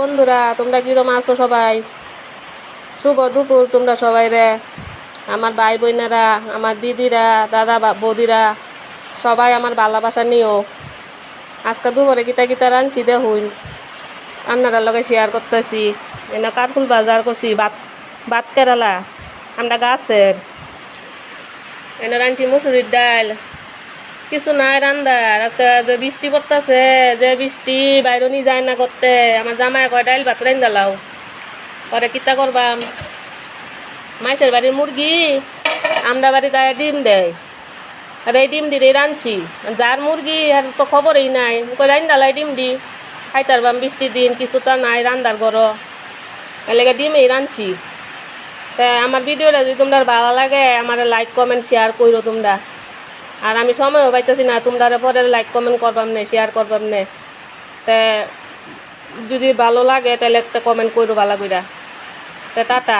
বন্ধুরা, তোমরা কিরম আছো সবাই? শুভ দুপুর তোমরা সবাই রে। আমার ভাই বোনেরা আমার দিদিরা, দাদা বৌদিরা, সবাই আমার ভালোবাসা নিও। আজকে দুপুরে কিতা কিতা রাঁধছি দেখুন। রান্নাটার লগে শেয়ার করতেছি। এনে কাঠফুল বাজার করছি বাত বাত কেরালা, আমরা গাছের। এনে রাঁধছি মুসুরির ডাল। কিছু নাই রান্দার। আজকে যে বৃষ্টি পড়তেছে, যে বৃষ্টি বাইরনি যায় না করতে, আমার জামাই কয়, ডাইল ভাত রাইন দালাও পরে কিতা করবাম? মাইসের বাড়ির মুরগি, আমরা বাড়িতে ডিম দেয়। আর এই ডিম দিয়ে রাঁধছি। যার মুরগি, আর তো খবরই নাই। রাইন দালাই ডিম দি। খাইতার বাম বৃষ্টির দিন, কিছু তো নাই, রান্দার ঘর। এলাকা ডিমেই রাঁধছি। তা আমার ভিডিওটা যদি তোমরা ভালো লাগে, আমার লাইক কমেন্ট শেয়ার করো তোমরা। আর আমি সময়ও পাইতেছি না তোমরা পরে লাইক কমেন্ট করবাম নে শেয়ার করবাম নে। তে যদি ভালো লাগে তাহলে একটা কমেন্ট করো ভালো করে তে টাটা।